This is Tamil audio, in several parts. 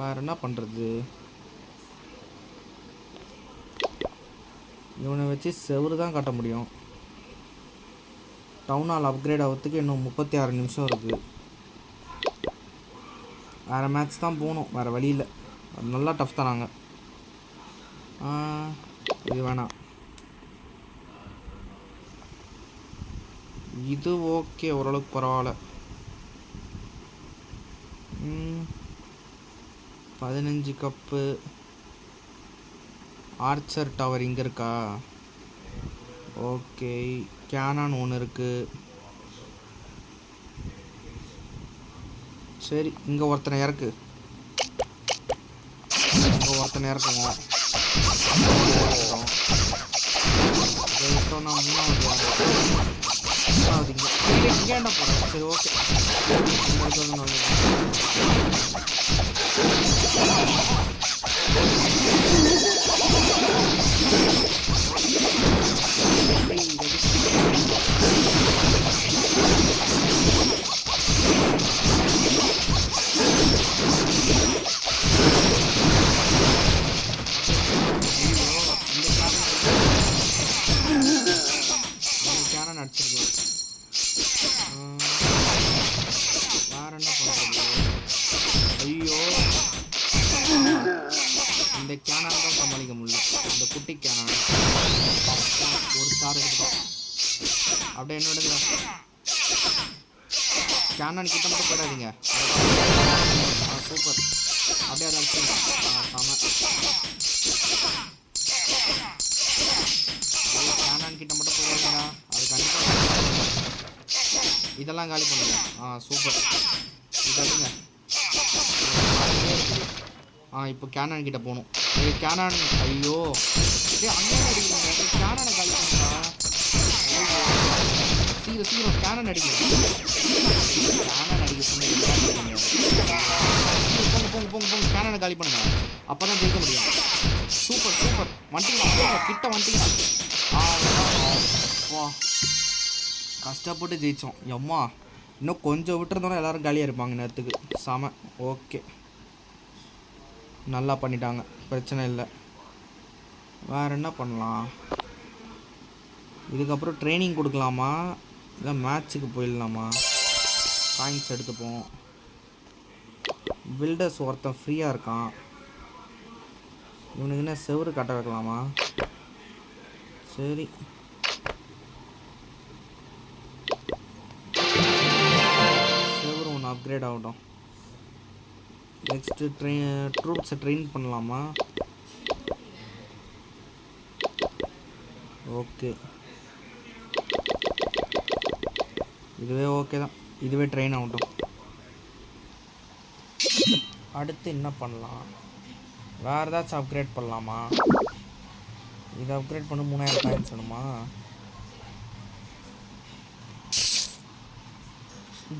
வேறு என்ன பண்ணுறது இவனை வச்சு செவுரு தான் காட்ட முடியும். டவுன் ஹால் அப்கிரேட் ஆகிறதுக்கு இன்னும் முப்பத்தி ஆறு நிமிஷம் இருக்குது வேறு மேட்ச் தான் போகணும். வேறு வழி இல்லை. அது நல்லா டஃப் தராங்க இது வேணாம் இது ஓகே ஓரளவுக்கு பரவாயில்ல. ம், பதினஞ்சு கப்பு. ஆர்ச்சர் டவர் இங்கே இருக்கா? ஓகே கேனான் ஒன்று இருக்குது சரி இங்கே ஒருத்தனை இறக்கு. இங்கே ஒருத்தனை இறக்குங்க. இதை மூணாவது மூணாவது இங்கே. இங்கே இங்கே என்ன போகிறேன் சரி ஓகே よろしくお願いします。கேனான் கிட்ட மட்டும் போயிடாதீங்க ஆ சூப்பர். அப்படியே அதை அடிச்சுங்க ஆ கிட்ட மட்டும் போயிடாதீங்கடா அது கண்டிப்பாக இதெல்லாம் காலி பண்ணுங்க. ஆ சூப்பர். இது ஆ இப்போ கேனான் கிட்ட போகணும். கேனான் ஐயோ. அங்கே கேனானை காலி பண்ணுறா சீக்கிரம் சீக்கிரம் கேனன் அடிக்கிறேன் கேனான் அடிக்க சொன்னீங்க போங்க போங்க போங்க போங்க கேனனை காலி பண்ணுங்க. அப்போ தான் ஜெயிக்க முடியும். Super super. வந்துட்டீங்களா கிட்ட வந்துட்டீங்களா வா. கஷ்டப்பட்டு ஜெயித்தோம் எம்மா இன்னும் கொஞ்சம் விட்டுருந்தோன்னா எல்லாரும் காலியாக இருப்பாங்க நேரத்துக்கு. செம. ஓகே. நல்லா பண்ணிட்டாங்க. பிரச்சனை இல்லை. வேறு என்ன பண்ணலாம்? இதுக்கப்புறம் ட்ரைனிங் கொடுக்கலாமா? இல்லை மேட்ச்சுக்கு போயிடலாமா? காயின்ஸ் எடுத்துப்போம். பில்டர்ஸ் ஒருத்தன் ஃப்ரீயாக இருக்கான். இவனுக்கு என்ன செவுரு கட்ட வைக்கலாமா? சரி. செவரு ஒன்று அப்கிரேட் ஆகட்டும். நெக்ஸ்ட்டு ட்ரெயின் ட்ரூப்ஸை ட்ரெயின் பண்ணலாமா? ஓகே இதுவே ஓகே தான். இதுவே ட்ரெயின் ஆகட்டும். அடுத்து என்ன பண்ணலாம்? வேறு ஏதாச்சும் அப்கிரேட் பண்ணலாமா? இதை அப்கிரேட் பண்ண மூணாயிரம் காயின்ஸ் வேணுமா?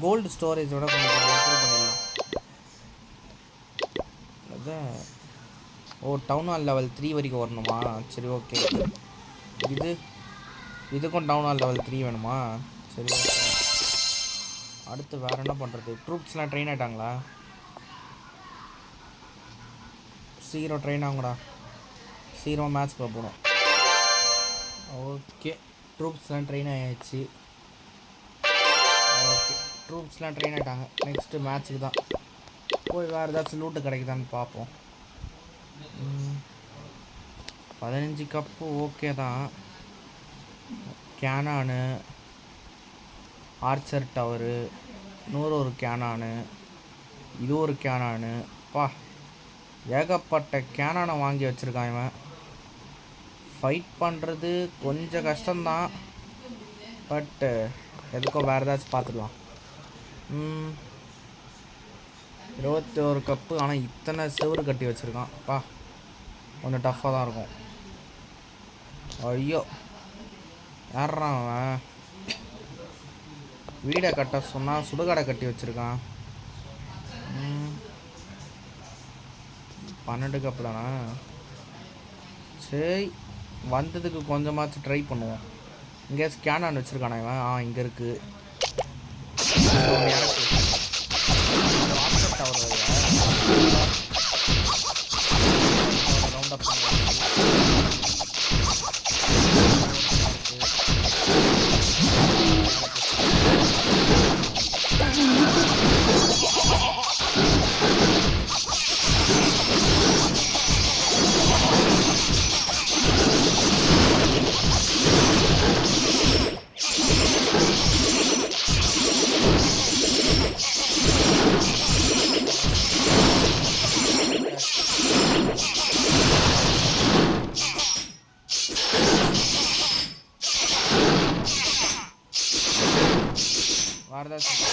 கோல்டு ஸ்டோரேஜோட கொஞ்சம் அப்கிரேட் பண்ணிடலாம். அதான் ஓ டவுன் ஹால் லெவல் த்ரீ வரைக்கும் வரணுமா? சரி ஓகே இது இதுக்கும் டவுன் ஹால் லெவல் த்ரீ வேணுமா? சரி அடுத்து வேறு என்ன பண்ணுறது ட்ரூப்ஸ்லாம் ட்ரெயின் ஆகிட்டாங்களா சீக்கிரம் ட்ரெயின் ஆகுங்கடா சீக்கிரமாக மேட்ச் போகணும் ஓகே ட்ரூப்ஸ்லாம் ட்ரெயின் ஆகிடுச்சு ஓகே ட்ரூப்ஸ்லாம் ட்ரெயின் ஆகிட்டாங்க நெக்ஸ்ட்டு மேட்ச்சுக்கு தான். போய் வேறு ஏதாச்சும் லூட்டு கிடைக்குதான்னு பார்ப்போம். பதினஞ்சு கப்பு ஓகே தான். கேனானு ஆர்ச்சர் டவரு நூறு ஒரு கேனானு இது ஒரு கேனானு பா ஏகப்பட்ட கேனானை வாங்கி வச்சுருக்கான் இவன். ஃபைட் பண்ணுறது கொஞ்சம் கஷ்டம்தான். பட்டு எதுக்கோ வேறு ஏதாச்சும் பார்த்துக்கலாம் இருபத்தி ஒரு கப்பு ஆனால் இத்தனை செவுரு கட்டி வச்சுருக்கான். பா கொஞ்சம் டஃப்பாக தான் இருக்கும். ஐயோ யார்றான் அவன்? வீடை கட்ட சொன்னால் சுடுகாடை கட்டி வச்சுருக்கான். பன்னெண்டு கப்பலாண்ணா சரி வந்ததுக்கு கொஞ்சமாச்சும் ட்ரை பண்ணுவோம். இங்கே ஸ்கேன் ஆன் வச்சுருக்கானா இவன்? ஆ இங்கே இருக்குது வாட்ஸ்அப் ரவுண்ட் அப் doesn't.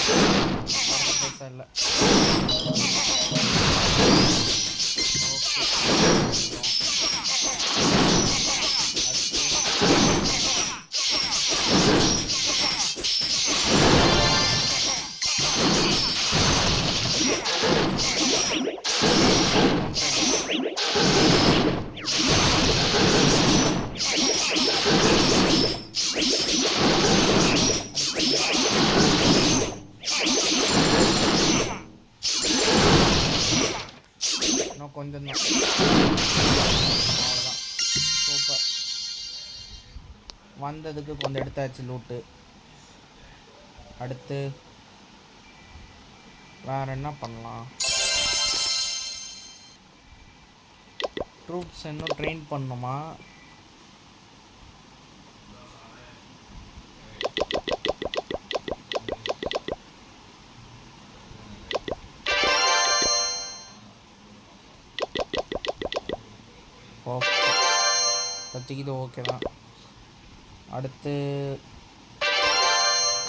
கொஞ்சம் தான் அவ்வளோதான் சூப்பர். வந்ததுக்கு கொஞ்சம் எடுத்தாச்சு லூட்டு அடுத்து வேற என்ன பண்ணலாம்? ட்ரூப்ஸ் இன்னும் ட்ரெயின் பண்ணணுமா இப்போதைக்கு இது ஓகே தான். அடுத்து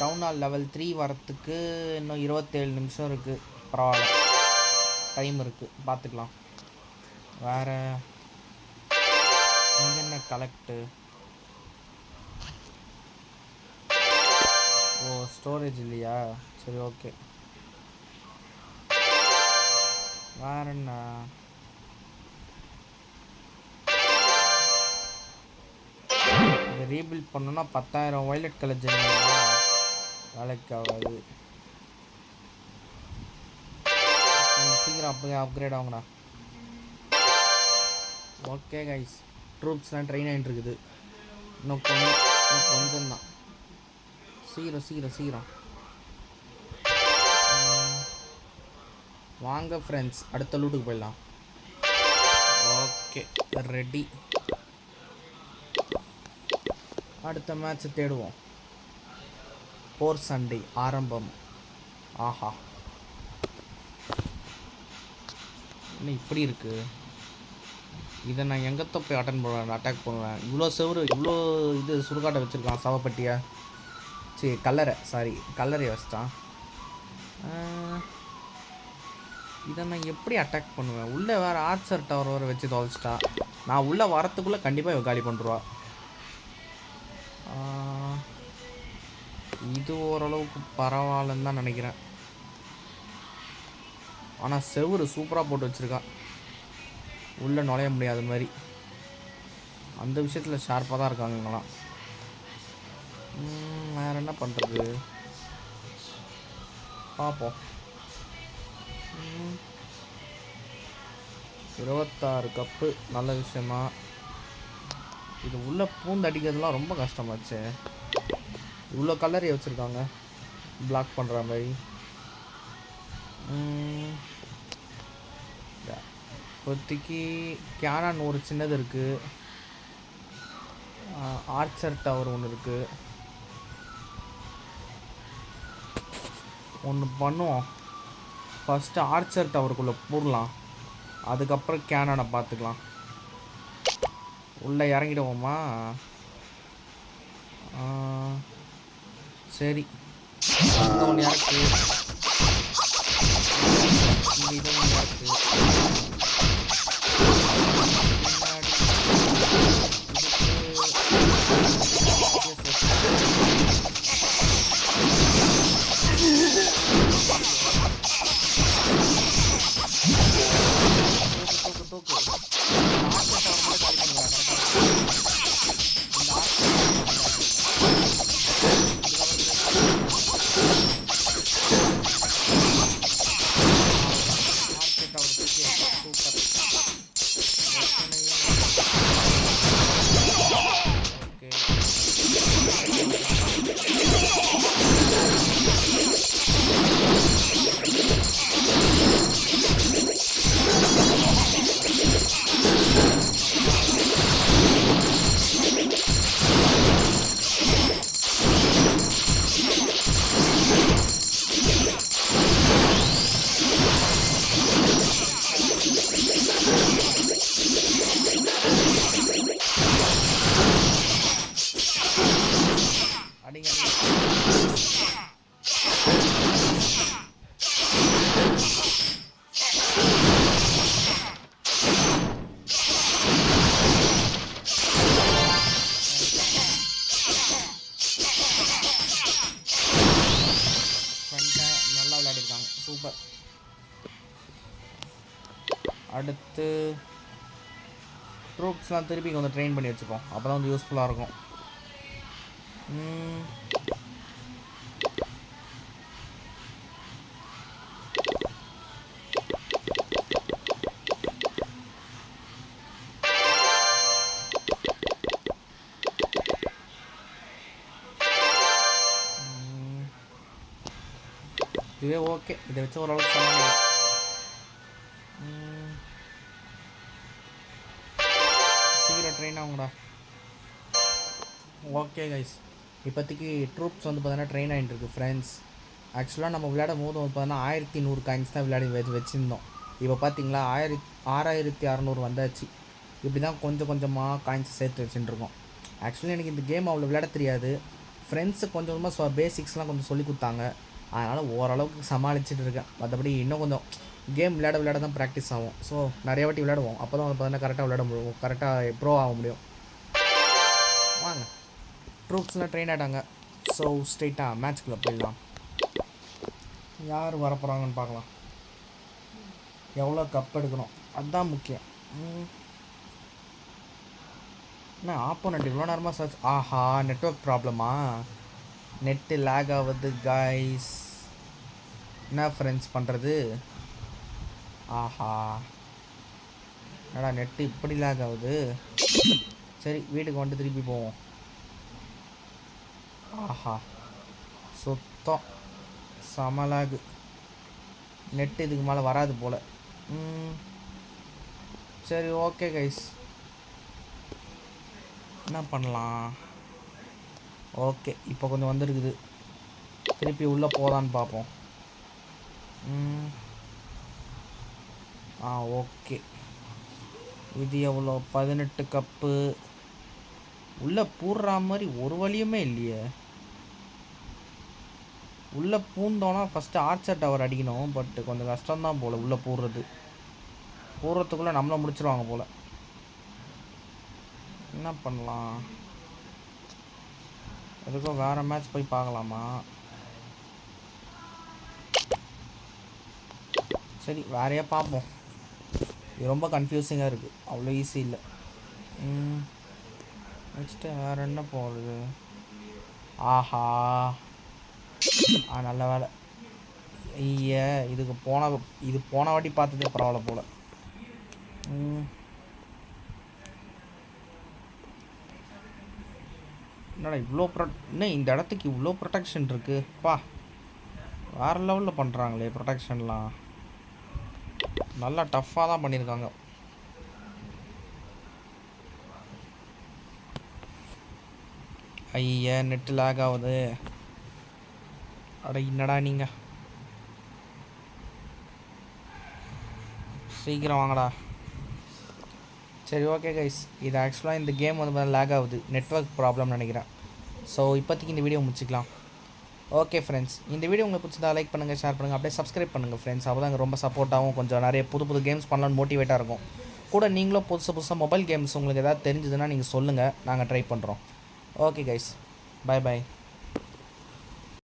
டவுன் ஹால் லெவல் த்ரீ வரத்துக்கு இன்னும் இருபத்தேழு நிமிஷம் இருக்குது பரவாயில்ல. டைம் இருக்குது பார்த்துக்கலாம். வேறு இங்கே என்ன கலெக்டு ஓ ஸ்டோரேஜ் இல்லையா? சரி ஓகே வேற என்ன? இதை ரீபில்ட் பண்ணோன்னா பத்தாயிரம் வயலட் கலர் ஜென்மா வேலைக்கு ஆகாது. சீக்கிரம் அப்போ அப்கிரேட் ஆகுங்கண்ணா ஓகே கைஸ் ட்ரூப்ஸ்லாம் ட்ரெயின் ஆகிட்டு இருக்குது. இன்னும் கொஞ்சம் இன்னும் கொஞ்சம் தான். சீக்கிரம் சீக்கிரம் சீக்கிரம். வாங்க ஃப்ரெண்ட்ஸ் அடுத்த லூட்டுக்கு போயிடலாம். ஓகே ரெடி அடுத்த மேட்ச் தேடுவோம். போர் சண்டே ஆரம்பம். ஆஹா. என்ன இப்படி இருக்குது இதை நான் எங்கத்த போய் அட்டன் பண்ணுவேன் அட்டாக் பண்ணுவேன். இவ்வளோ செவரு இவ்வளோ இது சுடுகாட்டை வச்சுருக்கான் சவப்பட்டியை? சரி கல்லறை சாரி கல்லறையை வச்சிட்டான். இதை நான் எப்படி அட்டாக் பண்ணுவேன்? உள்ளே வேறு ஆர்ச்சர் டவர் வர வச்சு தொலைச்சிட்டா. நான் உள்ளே வரத்துக்குள்ளே கண்டிப்பாக இவ காலி பண்ணுறா இது ஓரளவுக்கு பரவாயில்லன்னு தான் நினைக்கிறேன். ஆனால் செவுரு சூப்பராக போட்டு வச்சுருக்கா. உள்ளே நுழைய முடியாத மாதிரி. அந்த விஷயத்தில் ஷார்ப்பாக தான் இருக்காங்க வேறு என்ன பண்ணுறது பார்ப்போம் இருபத்தாறு கப்பு நல்ல விஷயமா? இது உள்ளே பூந்து அடிக்கிறதுலாம் ரொம்ப கஷ்டமாச்சு. இவ்வளோ கலரி வச்சுருக்காங்க. பிளாக் பண்ணுற மாதிரி. இப்போதைக்கு கேனான் ஒரு சின்னது இருக்குது ஆர்ச்சர் டவர் ஒன்று இருக்குது ஒன்று பண்ணுவோம். ஃபஸ்ட்டு ஆர்ச்சர் டவருக்குள்ளே போடலாம். அதுக்கப்புறம் கேனானை பார்த்துக்கலாம். உள்ளே இறங்கிடுவோமா? சரி. இங்கே ஒன்று இறக்கு. இங்கே இது ஒன்று இறக்கு. அடுத்து ட்ரூப்ஸ்லாம் திருப்பி கொஞ்சம் ட்ரெயின் பண்ணி வச்சுப்போம். அப்போ தான் வந்து யூஸ்ஃபுல்லாக இருக்கும். இதுவே ஓகே இதை வச்சு ஓரளவுக்கு சமாளிக்கலாம். ட்ரெயின் ஆகுங்கடா ஓகே கைஸ் இப்போதைக்கு ட்ரூப்ஸ் வந்து பார்த்தீங்கன்னா ட்ரெயின் ஆகிட்டு இருக்கு ஃப்ரெண்ட்ஸ் ஆக்சுவலாக நம்ம விளையாடும் போது வந்து பார்த்தீங்கன்னா ஆயிரத்தி நூறு காயின்ஸ் தான் விளையாடி வச்சு வச்சுருந்தோம். இப்போ பார்த்தீங்களா ஆயிரத்தி ஆறாயிரத்தி அறநூறு வந்தாச்சு. இப்படி தான் கொஞ்சம் கொஞ்சமாக காயின்ஸ் சேர்த்து வச்சுட்டுருக்கோம் ஆக்சுவலி எனக்கு இந்த கேம் அவ்வளோ விளையாட தெரியாது. ஃப்ரெண்ட்ஸு கொஞ்சம் கொஞ்சமாக பேசிக்ஸ்லாம் கொஞ்சம் சொல்லி கொடுத்தாங்க. அதனால் ஓரளவுக்கு சமாளிச்சுட்டு இருக்கேன். மற்றபடி இன்னும் கொஞ்சம் கேம் விளையாட விளையாட தான் ப்ராக்டிஸ் ஆகும். ஸோ நிறைய வாட்டி விளையாடுவோம். அப்போ தான் வந்து பார்த்தீங்கன்னா கரெக்டாக விளையாட முடியும். கரெக்டாக ப்ரோ ஆக முடியும். வாங்க. ட்ரூப்ஸ்லாம் ட்ரெயின் ஆகிட்டாங்க ஸோ ஸ்ட்ரெயிட்டாக மேட்ச்குள்ளே போயிடலாம். யார் வரப்போகிறாங்கன்னு பார்க்கலாம். எவ்வளோ கப் எடுக்கணும்? அதுதான் முக்கியம். என்ன ஆப்போனண்ட் இவ்வளோ நேரமாக சர்ச் ஆஹா நெட்ஒர்க் ப்ராப்ளமா நெட்டு லேக் ஆகுது கைஸ் என்ன ஃப்ரெண்ட்ஸ் பண்ணுறது ஆஹா. என்னடா நெட்டு இப்படி லேக் ஆகுது? சரி வீட்டுக்கு வந்துட்டு திருப்பி போவோம். ஆஹா. சுத்தம். சமலாகு நெட்டு இதுக்கு மேலே வராது போல். ம். சரி ஓகே கைஸ் என்ன பண்ணலாம்? ஓகே இப்போ கொஞ்சம் வந்திருக்குது. திருப்பி உள்ளே போகலான்னு பார்ப்போம். ம். ஆ ஓகே. இது எவ்வளோ? பதினெட்டு கப்பு. உள்ளே பூர்ற மாதிரி ஒரு வழியுமே இல்லையே. உள்ளே பூந்தோன்னா ஃபஸ்ட்டு ஆர்ச்சர் டவர் அடிக்கணும் பட் கொஞ்சம் கஷ்டம்தான் போல் உள்ளே பூர்றது. பூர்றதுக்குள்ளே நம்மளை முடிச்சிருவாங்க போல். என்ன பண்ணலாம்? எதுக்கோ வேறு மேட்ச் போய் பார்க்கலாமா? சரி வேறையே பார்ப்போம். இது ரொம்ப கன்ஃபியூசிங்காக இருக்குது அவ்வளோ ஈஸி இல்லை. நெக்ஸ்ட்டு வேறு என்ன போகிறது ஆஹா. ஆ நல்ல வேலை. ஐய இதுக்கு போன இது போன வாட்டி பார்த்ததே பரவாயில்ல போல். என்னடா இவ்வளோ ப்ரொ இன்னும் இந்த இடத்துக்கு இவ்வளோ ப்ரொடெக்ஷன் இருக்குப்பா வேறு லெவலில் பண்ணுறாங்களே ப்ரொடெக்ஷன்லாம் நல்லா டஃப்பாக தான் பண்ணியிருக்காங்க. ஐய நெட்டு லேக் ஆகுது. அட என்னடா நீங்கள் சீக்கிரம் வாங்கடா. சரி ஓகே கைஸ் இது ஆக்சுவலாக இந்த கேம் வந்து லேக் ஆகுது. நெட்ஒர்க் ப்ராப்ளம் நினைக்கிறேன். ஸோ இப்போதைக்கு இந்த வீடியோ முடிச்சுக்கலாம். ஓகே ஃப்ரெண்ட்ஸ் இந்த வீடியோ உங்களுக்கு பிடிச்சதா லைக் பண்ணுங்கள் ஷேர் பண்ணுங்கள் அப்படியே சப்ஸ்கிரைப் பண்ணுங்கள் ஃப்ரெண்ட்ஸ் அப்போ தான் ரொம்ப சப்போர்ட்டாகவும் கொஞ்சம் நிறைய புது புது கேம்ஸ் பண்ணலாம்னு மோட்டிவேட்டாக இருக்கும். கூட நீங்களும் புதுசு புதுசாக மொபைல் கேம்ஸ் உங்களுக்கு எதாவது தெரிஞ்சதுன்னா நீங்கள் சொல்லுங்கள் நாங்கள் ட்ரை பண்ணுறோம் ஓகே கைஸ் பை பை